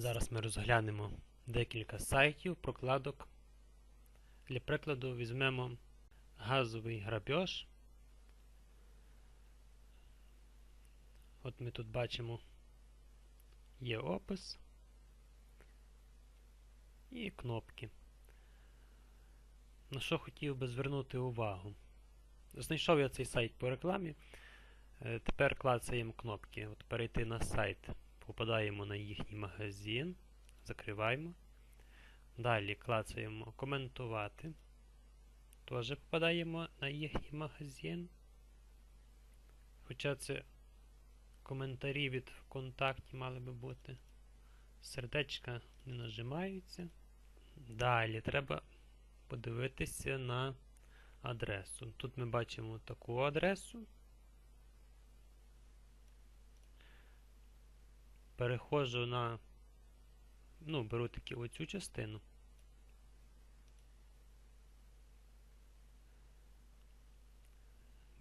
Зараз ми розглянемо декілька сайтів, прокладок. Для прикладу візьмемо газовий грабеж. От ми тут бачимо є опис і кнопки. На що хотів би звернути увагу? Знайшов я цей сайт по рекламі. Е, Тепер клацаємо кнопки. От перейти на сайт. Попадаємо на їхній магазин. Закриваємо. Далі клацаємо коментувати. Теж попадаємо на їхній магазин. Хоча це коментарі від ВКонтакті мали би бути. Сердечка не нажимаються. Далі треба подивитися на адресу. Тут ми бачимо таку адресу. Переходжу на, ну, беру таки оцю частину.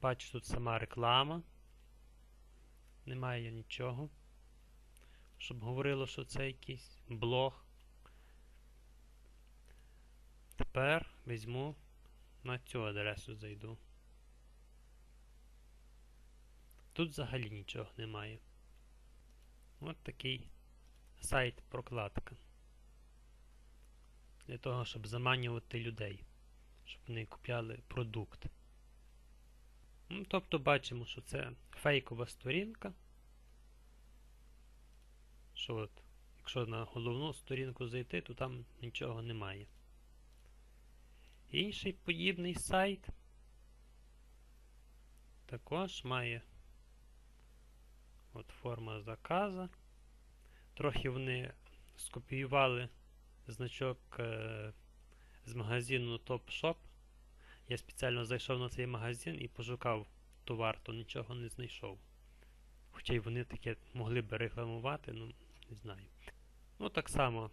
Бачу тут сама реклама. Немає нічого. Щоб говорило, що це якийсь блог. Тепер візьму на цю адресу зайду. Тут взагалі нічого немає. От такий сайт прокладка. Для того, щоб заманювати людей, щоб вони купляли продукт. Ну, тобто бачимо, що це фейкова сторінка. Що от, якщо на головну сторінку зайти, то там нічого немає. Інший подібний сайт також має от форма заказа. Трохи вони скопіювали значок е, з магазину Top-Shop. Я спеціально зайшов на цей магазин і пошукав товар, то нічого не знайшов. Хоча й вони таке могли б рекламувати, ну не знаю. Ну так само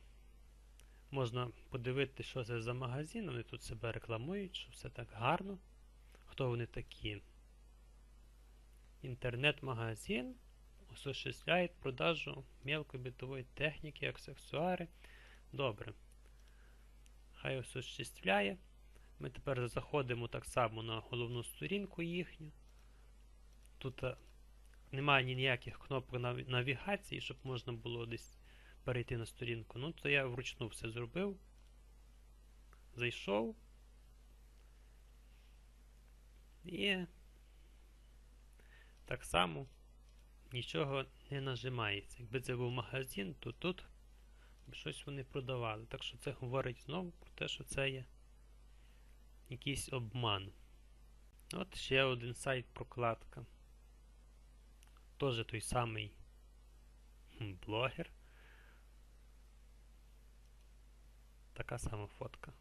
можна подивитися, що це за магазин. Вони тут себе рекламують, що все так гарно. Хто вони такі? Інтернет-магазин осуществляє продажу мелкої битової техніки, аксесуари. Добре. Хай осуществляє. Ми тепер заходимо так само на головну сторінку їхню. Тут немає ніяких кнопок навігації, щоб можна було десь перейти на сторінку. Ну, то я вручну все зробив. Зайшов. І так само нічого не нажимається. Якби це був магазин, то тут щось вони продавали. Так що це говорить знову про те, що це є якийсь обман. От ще один сайт прокладка. Тоже той самий блогер. Така сама фотка.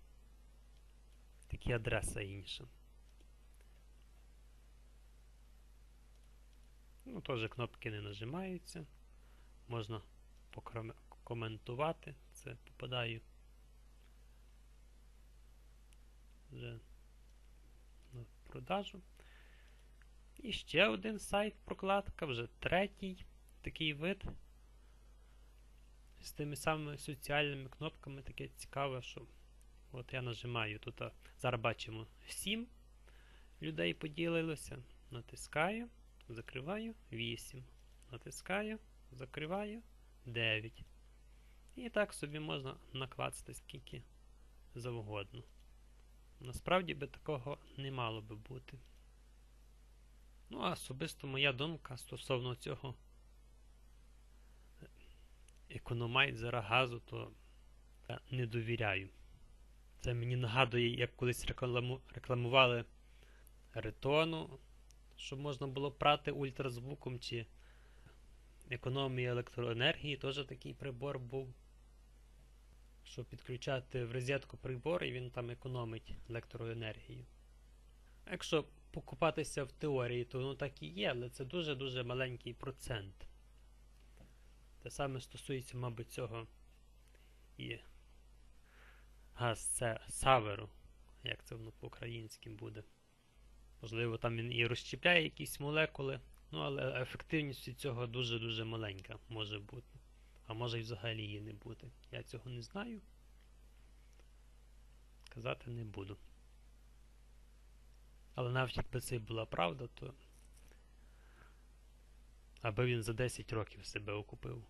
Тільки адреса інша. Ну, теж кнопки не нажимаються. Можна покоментувати. Це попадаю вже на продажу. І ще один сайт прокладка, вже третій такий вид. З тими самими соціальними кнопками таке цікаве, що от я нажимаю тут, зараз бачимо 7 людей поділилося. Натискаю, закриваю 8. Натискаю, закриваю 9. І так собі можна накласти скільки завгодно. Насправді би такого не мало би бути. Ну, а особисто моя думка стосовно цього економайзера газу, то я не довіряю. Це мені нагадує, як колись рекламу, рекламували ретону, щоб можна було прати ультразвуком чи економія електроенергії. Теж такий прибор був. Щоб підключати в розетку прибор, і він там економить електроенергію. Якщо покупатися в теорії, то воно так і є, але це дуже-дуже маленький процент. Те саме стосується, мабуть, цього і газ це саверу, як це воно по-українськи буде. Можливо, там він і розщепляє якісь молекули, ну але ефективність цього дуже-дуже маленька може бути. а може й взагалі її не бути. Я цього не знаю. Казати не буду. Але навіть якби це була правда, то аби він за 10 років себе окупив.